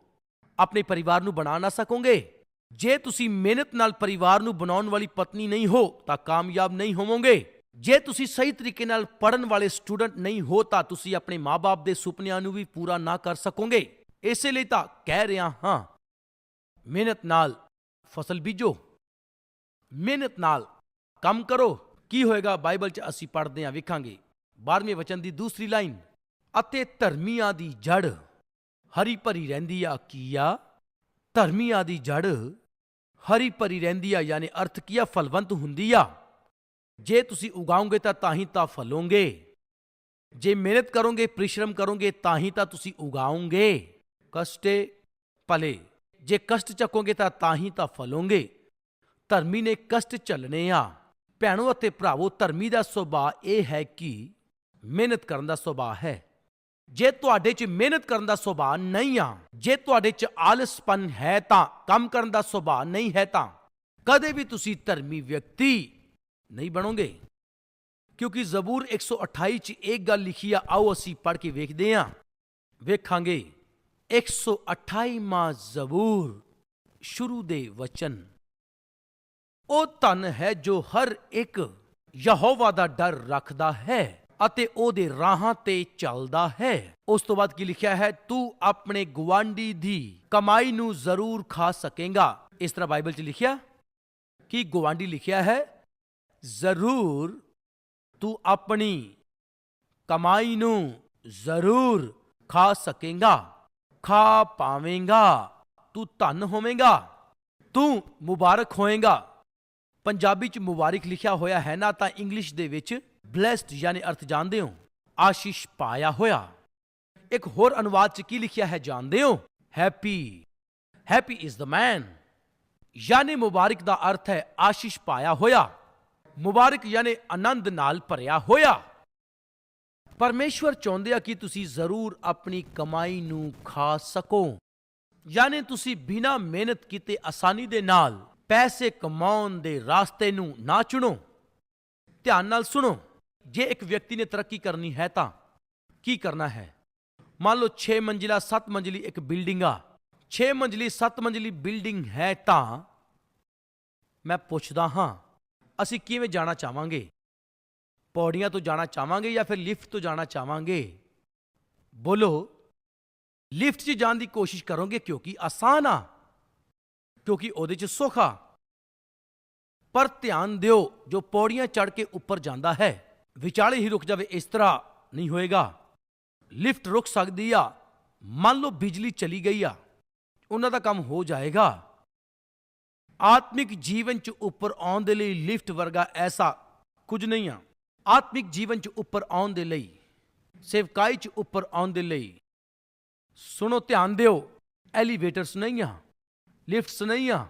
ਆਪਣੇ ਪਰਿਵਾਰ ਨੂੰ ਬਣਾ ਨਾ ਸਕੋਗੇ। ਜੇ ਤੁਸੀਂ ਮਿਹਨਤ ਨਾਲ ਪਰਿਵਾਰ ਨੂੰ ਬਣਾਉਣ ਵਾਲੀ ਪਤਨੀ ਨਹੀਂ ਹੋ, ਤਾਂ ਕਾਮਯਾਬ ਨਹੀਂ ਹੋਵੋਗੇ। ਜੇ ਤੁਸੀਂ ਸਹੀ ਤਰੀਕੇ ਨਾਲ ਪੜਨ ਵਾਲੇ ਸਟੂਡੈਂਟ ਨਹੀਂ ਹੋ, ਤਾਂ ਤੁਸੀਂ ਆਪਣੇ ਮਾਪੇ ਦੇ ਸੁਪਨਿਆਂ ਨੂੰ ਵੀ ਪੂਰਾ ਨਾ ਕਰ ਸਕੋਗੇ। ਇਸੇ ਲਈ ਤਾਂ ਕਹਿ ਰਿਹਾ ਹਾਂ, ਮਿਹਨਤ ਨਾਲ ਫਸਲ ਬੀਜੋ। ਮਿਹਨਤ ਨਾਲ ਕੰਮ ਕਰੋ। ਕੀ ਹੋਏਗਾ? ਬਾਈਬਲ 'ਚ ਅਸੀਂ ਪੜ੍ਹਦੇ ਹਾਂ, ਵੇਖਾਂਗੇ। 12ਵੇਂ ਵਚਨ ਦੀ ਦੂਸਰੀ ਲਾਈਨ, ਅਤੇ ਧਰਮੀਆਂ ਦੀ ਜੜ ਹਰੀ ਭਰੀ ਰਹਿੰਦੀ ਆ, ਕੀ ਆ? ਧਰਮੀਆਂ ਦੀ ਜੜ ਹਰੀ ਭਰੀ ਰਹਿੰਦੀ ਆ, ਯਾਨੀ ਅਰਥ ਕੀ ਆ? ਫਲਵੰਤ ਹੁੰਦੀ ਆ। ਜੇ ਤੁਸੀਂ ਉਗਾਓਗੇ ਤਾਂ ਤਾਂ ਹੀ ਤਾਂ ਫਲੋਗੇ। ਜੇ ਮਿਹਨਤ ਕਰੋਗੇ, ਪਰਿਸ਼ਰਮ ਕਰੋਗੇ, ਤਾਂ ਹੀ ਤਾਂ ਤੁਸੀਂ ਉਗਾਓਗੇ। ਕਸ਼ਟੇ ਪਲੇ ਜੇ ਕਸ਼ਟ ਚੱਕੋਗੇ ਤਾਂ ਤਾਂ ਹੀ ਤਾਂ ਫਲੋਗੇ। ਧਰਮੀ ਨੇ ਕਸ਼ਟ ਝੱਲਣੇ ਆ। ਭੈਣੋ ਅਤੇ ਭਰਾਵੋ, ਧਰਮੀ ਦਾ ਸੁਭਾਅ ਇਹ ਹੈ ਕਿ ਮਿਹਨਤ ਕਰਨ ਦਾ ਸੁਭਾਅ ਹੈ। ਜੇ ਤੁਹਾਡੇ 'ਚ ਮਿਹਨਤ ਕਰਨ ਦਾ ਸੁਭਾਅ ਨਹੀਂ ਆ, ਜੇ ਤੁਹਾਡੇ 'ਚ ਆਲਸਪਨ ਹੈ ਤਾਂ, ਕੰਮ ਕਰਨ ਦਾ ਸੁਭਾਅ ਨਹੀਂ ਹੈ ਤਾਂ, ਕਦੇ ਵੀ ਤੁਸੀਂ ਧਰਮੀ ਵਿਅਕਤੀ ਨਹੀਂ ਬਣੋਗੇ। ਕਿਉਂਕਿ ਜ਼ਬੂਰ 128 'ਚ ਇੱਕ ਗੱਲ ਲਿਖੀ ਆ, ਆਓ ਅਸੀਂ ਪੜ੍ਹ ਕੇ ਵੇਖਦੇ ਹਾਂ। ਵੇਖਾਂਗੇ 128ਵਾਂ ਜ਼ਬੂਰ, ਸ਼ੁਰੂ ਦੇ ਵਚਨ। ਉਹ ਧਨ ਹੈ ਜੋ ਹਰ ਇੱਕ ਯਹੋਵਾ ਦਾ ਡਰ ਰੱਖਦਾ ਹੈ। ਅਤੇ ਉਹਦੇ ਰਾਹਾਂ ਤੇ ਚੱਲਦਾ ਹੈ। ਉਸ ਤੋਂ ਬਾਅਦ ਕੀ ਲਿਖਿਆ ਹੈ? ਤੂੰ ਆਪਣੇ ਗਵਾਂਡੀ ਦੀ ਕਮਾਈ ਨੂੰ ਜ਼ਰੂਰ ਖਾ ਸਕੇਗਾ। ਇਸ ਤਰ੍ਹਾਂ ਬਾਈਬਲ 'ਚ ਲਿਖਿਆ ਕਿ ਗਵਾਂਡੀ ਲਿਖਿਆ ਹੈ, ਜ਼ਰੂਰ ਤੂੰ ਆਪਣੀ ਕਮਾਈ ਨੂੰ ਜ਼ਰੂਰ ਖਾ ਸਕੇਗਾ। ਖਾ ਪਾਵੇਂਗਾ। ਤੂੰ ਧਨ ਹੋਵੇਂਗਾ। ਤੂੰ ਮੁਬਾਰਕ ਹੋਏਗਾ। ਪੰਜਾਬੀ ਚ ਮੁਬਾਰਕ ਲਿਖਿਆ ਹੋਇਆ ਹੈ ਨਾ ਤਾਂ ਇੰਗਲਿਸ਼ ਦੇ ਵਿੱਚ ਬlesed ਯਾਨੀ ਅਰਥ ਜਾਣਦੇ ਹੋ। ਆਸ਼ੀਸ਼ ਪਾਇਆ ਹੋਇਆ। ਇੱਕ ਹੋਰ ਅਨੁਵਾਦ ਚ ਕੀ ਲਿਖਿਆ ਹੈ ਜਾਣਦੇ ਹੋ? Happy happy is the man ਯਾਨੀ ਮੁਬਾਰਕ ਦਾ ਅਰਥ ਹੈ ਆਸ਼ੀਸ਼ ਪਾਇਆ ਹੋਇਆ। ਮੁਬਾਰਕ ਯਾਨੀ ਆਨੰਦ ਨਾਲ ਭਰਿਆ ਹੋਇਆ। ਪਰਮੇਸ਼ਵਰ ਚਾਹੁੰਦੇ ਆ ਕਿ ਤੁਸੀਂ ਜ਼ਰੂਰ ਆਪਣੀ ਕਮਾਈ ਨੂੰ ਖਾ ਸਕੋ। ਯਾਨੀ ਤੁਸੀਂ ਬਿਨਾਂ ਮਿਹਨਤ ਕੀਤੇ ਆਸਾਨੀ ਦੇ ਨਾਲ ਪੈਸੇ ਕਮਾਉਣ ਦੇ ਰਾਸਤੇ ਨੂੰ ਨਾ ਚੁਣੋ। ਧਿਆਨ ਨਾਲ ਸੁਣੋ। ਜੇ ਇੱਕ ਵਿਅਕਤੀ ਨੇ ਤਰੱਕੀ ਕਰਨੀ ਹੈ ਤਾਂ ਕੀ ਕਰਨਾ ਹੈ? ਮੰਨ ਲਓ 6 ਮੰਜ਼ਿਲਾ 7 ਮੰਜ਼ਿਲੀ ਇੱਕ ਬਿਲਡਿੰਗ ਆ। 6 ਮੰਜ਼ਿਲੀ 7 ਮੰਜ਼ਿਲੀ ਬਿਲਡਿੰਗ ਹੈ ਤਾਂ ਮੈਂ ਪੁੱਛਦਾ ਹਾਂ, ਅਸੀਂ ਕਿਵੇਂ ਜਾਣਾ ਚਾਹਾਂਗੇ? ਪੌੜੀਆਂ ਤੋਂ ਜਾਣਾ ਚਾਹਾਂਗੇ ਜਾਂ ਫਿਰ ਲਿਫਟ ਤੋਂ ਜਾਣਾ ਚਾਹਾਂਗੇ? ਬੋਲੋ, ਲਿਫਟ 'ਚ ਜਾਣ ਦੀ ਕੋਸ਼ਿਸ਼ ਕਰੋਗੇ ਕਿਉਂਕਿ ਆਸਾਨ ਆ, ਕਿਉਂਕਿ ਉਹਦੇ 'ਚ ਸੁੱਖ ਆ। ਪਰ ਧਿਆਨ ਦਿਓ, ਜੋ ਪੌੜੀਆਂ ਚੜ ਕੇ ਉੱਪਰ ਜਾਂਦਾ ਹੈ ਵਿਚਾਲੇ ਹੀ ਰੁਕ ਜਾਵੇ, ਇਸ ਤਰ੍ਹਾਂ ਨਹੀਂ ਹੋਏਗਾ। ਲਿਫਟ ਰੁਕ ਸਕਦੀ ਆ, ਮੰਨ ਲਓ ਬਿਜਲੀ ਚਲੀ ਗਈ ਆ, ਉਹਨਾਂ ਦਾ ਕੰਮ ਹੋ ਜਾਏਗਾ। ਆਤਮਿਕ ਜੀਵਨ 'ਚ ਉੱਪਰ ਆਉਣ ਦੇ ਲਈ ਲਿਫਟ ਵਰਗਾ ਐਸਾ ਕੁਝ ਨਹੀਂ ਆ। ਆਤਮਿਕ ਜੀਵਨ 'ਚ ਉੱਪਰ ਆਉਣ ਦੇ ਲਈ, ਸੇਵਕਾਈ ਚ ਉੱਪਰ ਆਉਣ ਦੇ ਲਈ, ਸੁਣੋ ਧਿਆਨ ਦਿਓ, ਐਲੀਵੇਟਰਸ ਨਹੀਂ ਆ, ਲਿਫਟਸ ਨਹੀਂ ਆ।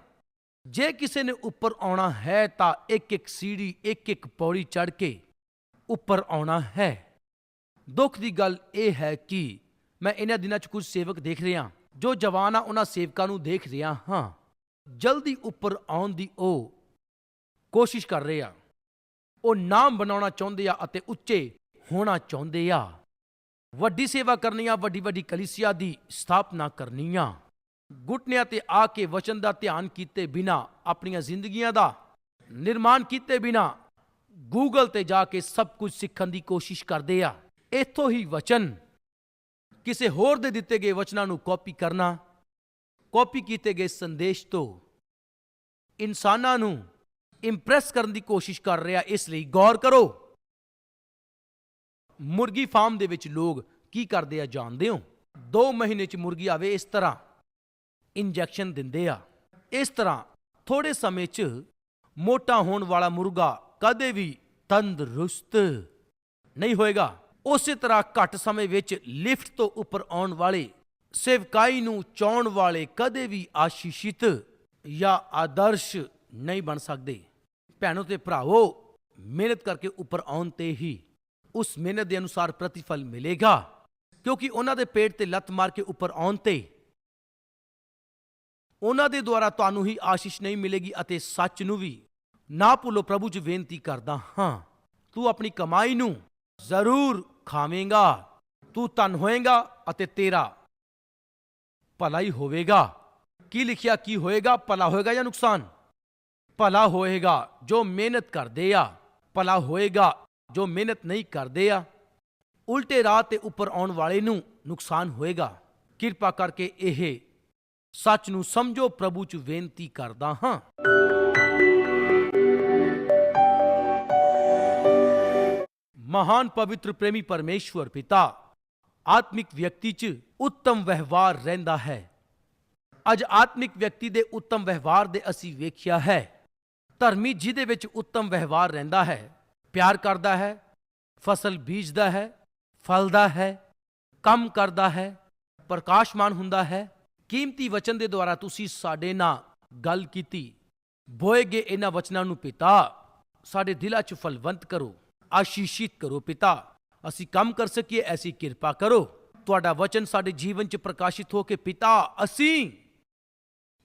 ਜੇ ਕਿਸੇ ਨੇ ਉੱਪਰ ਆਉਣਾ ਹੈ ਤਾਂ ਇੱਕ ਇੱਕ ਸੀੜੀ, ਇੱਕ ਇੱਕ ਪੌੜੀ ਚੜ ਕੇ ਉੱਪਰ ਆਉਣਾ ਹੈ। ਦੁੱਖ ਦੀ ਗੱਲ ਇਹ ਹੈ ਕਿ ਮੈਂ ਇਹਨਾਂ ਦਿਨਾਂ 'ਚ ਕੁਝ ਸੇਵਕ ਦੇਖ ਰਿਹਾ, ਜੋ ਜਵਾਨ ਆ, ਉਹਨਾਂ ਸੇਵਕਾਂ ਨੂੰ ਦੇਖ ਰਿਹਾ ਹਾਂ। ਜਲਦੀ ਉੱਪਰ ਆਉਣ ਦੀ ਉਹ ਕੋਸ਼ਿਸ਼ ਕਰ ਰਹੇ ਆ। ਉਹ ਨਾਮ ਬਣਾਉਣਾ ਚਾਹੁੰਦੇ ਆ ਅਤੇ ਉੱਚੇ ਹੋਣਾ ਚਾਹੁੰਦੇ ਆ। ਵੱਡੀ ਸੇਵਾ ਕਰਨੀ ਆ ਵੱਡੀ ਵੱਡੀ ਕਲੀਸਿਆ ਦੀ ਸਥਾਪਨਾ ਕਰਨੀ ਆ ਗੁਟਨਿਆਂ ਤੇ ਆ ਕੇ ਵਚਨ ਦਾ ਧਿਆਨ ਕੀਤੇ ਬਿਨਾ, ਆਪਣੀਆਂ ਜ਼ਿੰਦਗੀਆਂ ਦਾ ਨਿਰਮਾਣ ਕੀਤੇ ਬਿਨਾ ਗੂਗਲ ਤੇ ਜਾ ਕੇ ਸਭ ਕੁਝ ਸਿੱਖਣ ਦੀ ਕੋਸ਼ਿਸ਼ ਕਰਦੇ ਆ। ਇੱਥੋਂ ਹੀ ਵਚਨ। ਕਿਸੇ ਹੋਰ ਦੇ ਦਿੱਤੇ ਗਏ ਵਚਨਾਂ ਨੂੰ ਕਾਪੀ ਕਰਨਾ ਕਾਪੀ ਕੀਤੇ ਗਏ ਸੰਦੇਸ਼ ਤੋਂ ਇਨਸਾਨਾਂ ਨੂੰ ਇੰਪ੍ਰੈਸ ਕਰਨ ਦੀ ਕੋਸ਼ਿਸ਼ ਕਰ ਰਿਹਾ, ਇਸ ਲਈ ਗੌਰ ਕਰੋ। ਮੁਰਗੀ ਫਾਰਮ ਦੇ ਵਿੱਚ ਲੋਕ ਕੀ ਕਰਦੇ ਆ ਜਾਣਦੇ ਹੋ? 2 ਮਹੀਨੇ ਚ ਮੁਰਗੀ ਆਵੇ, ਇਸ ਤਰ੍ਹਾਂ ਇੰਜੈਕਸ਼ਨ ਦਿੰਦੇ ਆ। ਇਸ ਤਰ੍ਹਾਂ ਥੋੜੇ ਸਮੇਂ ਚ ਮੋਟਾ ਹੋਣ ਵਾਲਾ ਮੁਰਗਾ ਕਦੇ ਵੀ ਤੰਦਰੁਸਤ ਨਹੀਂ ਹੋਏਗਾ। ਉਸੇ ਤਰ੍ਹਾਂ ਘੱਟ ਸਮੇਂ ਵਿੱਚ ਲਿਫਟ ਤੋਂ ਉੱਪਰ ਆਉਣ ਵਾਲੇ ਸੇਵਕਾਈ ਨੂੰ ਚਾਉਣ ਵਾਲੇ ਕਦੇ ਵੀ ਆਸ਼ੀਸ਼ਿਤ ਜਾਂ ਆਦਰਸ਼ ਨਹੀਂ ਬਣ ਸਕਦੇ। ਭੈਣੋ ਤੇ ਭਰਾਵੋ, ਮਿਹਨਤ ਕਰਕੇ ਉੱਪਰ ਆਉਣ ਤੇ ਹੀ ਉਸ ਮਿਹਨਤ ਦੇ ਅਨੁਸਾਰ ਪ੍ਰਤੀਫਲ ਮਿਲੇਗਾ, ਕਿਉਂਕਿ ਉਹਨਾਂ ਦੇ ਪੇਟ ਤੇ ਲੱਤ ਮਾਰ ਕੇ ਉੱਪਰ ਆਉਣ ਤੇ ਉਹਨਾਂ ਦੇ ਦੁਆਰਾ ਤੁਹਾਨੂੰ ਹੀ ਆਸ਼ੀਸ਼ ਨਹੀਂ ਮਿਲੇਗੀ ਅਤੇ ਸੱਚ ਨੂੰ ਵੀ ਨਾ ਭੁੱਲੋ ਪ੍ਰਭੂ ਜੀ ਬੇਨਤੀ ਕਰਦਾ ਹਾਂ। ਤੂੰ ਆਪਣੀ ਕਮਾਈ ਨੂੰ ਜ਼ਰੂਰ ਖਾਵੇਂਗਾ। ਤੂੰ ਧਨ ਹੋਏਗਾ ਅਤੇ ਤੇਰਾ ਭਲਾ ਹੀ ਹੋਵੇਗਾ। ਕੀ ਲਿਖਿਆ, ਕੀ ਹੋਏਗਾ? ਭਲਾ ਹੋਏਗਾ ਜਾਂ ਨੁਕਸਾਨ? ਭਲਾ ਹੋਏਗਾ ਜੋ ਮਿਹਨਤ ਕਰਦੇ ਆ। ਭਲਾ ਹੋਏਗਾ ਜੋ ਮਿਹਨਤ ਨਹੀਂ ਕਰਦੇ ਆ। ਉਲਟੇ ਰਾਹ ਤੇ ਉੱਪਰ ਆਉਣ ਵਾਲੇ ਨੂੰ ਨੁਕਸਾਨ ਹੋਏਗਾ। ਕਿਰਪਾ ਕਰਕੇ ਇਹ ਸੱਚ ਨੂੰ ਸਮਝੋ, ਪ੍ਰਭੂ ਚ ਬੇਨਤੀ ਕਰਦਾ ਹਾਂ। ਮਹਾਨ ਪਵਿੱਤਰ ਪ੍ਰੇਮੀ ਪਰਮੇਸ਼ਵਰ ਪਿਤਾ ਆਤਮਿਕ ਵਿਅਕਤੀ ਚ ਉੱਤਮ ਵਿਵਹਾਰ ਰਹਿੰਦਾ ਹੈ ਅੱਜ ਆਤਮਿਕ ਵਿਅਕਤੀ ਦੇ ਉੱਤਮ ਵਿਵਹਾਰ ਦੇ ਅਸੀਂ ਵੇਖਿਆ ਹੈ ਧਰਮੀ ਜਿਹਦੇ ਵਿੱਚ ਉੱਤਮ ਵਿਵਹਾਰ ਰਹਿੰਦਾ ਹੈ ਪਿਆਰ ਕਰਦਾ ਹੈ ਫਸਲ ਬੀਜਦਾ ਹੈ ਫਲਦਾ ਹੈ ਕੰਮ ਕਰਦਾ ਹੈ ਪ੍ਰਕਾਸ਼ਮਾਨ ਹੁੰਦਾ ਹੈ ਕੀਮਤੀ ਵਚਨ ਦੇ ਦੁਆਰਾ ਤੁਸੀਂ ਸਾਡੇ ਨਾਲ ਗੱਲ ਕੀਤੀ ਬੋਏ ਗਏ ਇਹਨਾਂ ਵਚਨਾਂ ਨੂੰ ਪਿਤਾ ਸਾਡੇ ਦਿਲਾਂ 'ਚ ਫਲਵੰਤ ਕਰੋ ਆਸ਼ੀਸ਼ਿਤ ਕਰੋ ਪਿਤਾ। ਅਸੀਂ ਕੰਮ ਕਰ ਸਕੀਏ, ਐਸੀ ਕਿਰਪਾ ਕਰੋ। ਤੁਹਾਡਾ ਵਚਨ ਸਾਡੇ ਜੀਵਨ 'ਚ ਪ੍ਰਕਾਸ਼ਿਤ ਹੋ ਕੇ ਪਿਤਾ, ਅਸੀਂ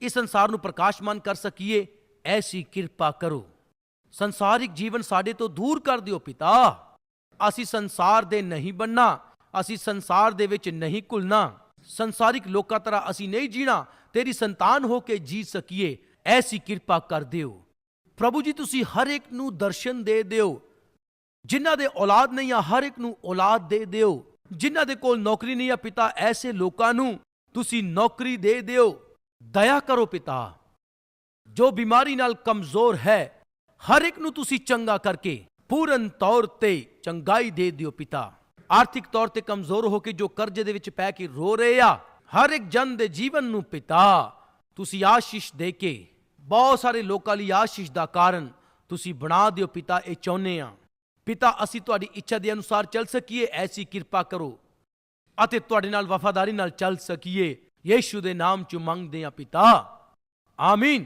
ਇਸ ਸੰਸਾਰ ਨੂੰ ਪ੍ਰਕਾਸ਼ਮਾਨ ਕਰ ਸਕੀਏ, ਐਸੀ ਕਿਰਪਾ ਕਰੋ। ਸੰਸਾਰਿਕ ਜੀਵਨ ਸਾਡੇ ਤੋਂ ਦੂਰ ਕਰ ਦਿਓ ਪਿਤਾ। ਅਸੀਂ ਸੰਸਾਰ ਦੇ ਨਹੀਂ ਬੰਨਾ ਅਸੀਂ ਸੰਸਾਰ ਦੇ ਵਿੱਚ ਨਹੀਂ ਘੁਲਣਾ। ਸੰਸਾਰਿਕ ਲੋਕਾਂ ਤਰ੍ਹਾਂ ਅਸੀਂ ਨਹੀਂ ਜੀਣਾ, ਤੇਰੀ ਸੰਤਾਨ ਹੋ ਕੇ ਜੀ ਸਕੀਏ, ਐਸੀ ਕਿਰਪਾ ਕਰ ਦਿਓ। ਪ੍ਰਭੂ ਜੀ, ਤੁਸੀਂ ਹਰ ਇੱਕ ਨੂੰ ਦਰਸ਼ਨ ਦੇ ਦਿਓ। ਜਿਨ੍ਹਾਂ ਦੇ ਔਲਾਦ ਨਹੀਂ ਆ, ਹਰ ਇੱਕ ਨੂੰ ਔਲਾਦ ਦੇ ਦਿਓ। ਜਿਨ੍ਹਾਂ ਦੇ ਕੋਲ ਨੌਕਰੀ ਨਹੀਂ ਆ, ਪਿਤਾ, ਐਸੇ ਲੋਕਾਂ ਨੂੰ ਤੁਸੀਂ ਨੌਕਰੀ ਦੇ ਦਿਓ। ਦਇਆ ਕਰੋ ਪਿਤਾ। ਜੋ ਬਿਮਾਰੀ ਨਾਲ ਕਮਜ਼ੋਰ ਹੈ, ਹਰ ਇੱਕ ਨੂੰ ਤੁਸੀਂ ਚੰਗਾ ਕਰਕੇ, ਪੂਰਨ ਤੌਰ ਤੇ ਚੰਗਾਈ ਦੇ ਦਿਓ ਪਿਤਾ। ਆਰਥਿਕ ਤੌਰ ਤੇ ਕਮਜ਼ੋਰ ਹੋ ਕੇ ਜੋ ਕਰਜ਼ੇ ਦੇ ਵਿੱਚ ਪੈ ਕੇ ਰੋ ਰਹੇ ਆ, ਹਰ ਇੱਕ ਜਨ ਦੇ ਜੀਵਨ ਨੂੰ ਪਿਤਾ, ਤੁਸੀਂ ਆਸ਼ੀਸ਼ ਦੇ ਕੇ, ਬਹੁਤ ਸਾਰੇ ਲੋਕਾਂ ਲਈ ਆਸ਼ੀਸ਼ ਦਾ ਕਾਰਨ ਤੁਸੀਂ ਬਣਾ ਦਿਓ ਪਿਤਾ, ਇਹ ਚਾਹੁੰਦੇ ਆ। ਪਿਤਾ, ਅਸੀਂ ਤੁਹਾਡੀ ਇੱਛਾ ਦੇ ਅਨੁਸਾਰ ਚੱਲ ਸਕੀਏ, ਐਸੀ ਕਿਰਪਾ ਕਰੋ। ਅਤੇ ਤੁਹਾਡੇ ਨਾਲ ਵਫਾਦਾਰੀ ਨਾਲ ਚੱਲ ਸਕੀਏ। ਯੀਸ਼ੂ ਦੇ ਨਾਮ ਚ ਮੰਗਦੇ ਆ ਪਿਤਾ। ਆਮੀਨ।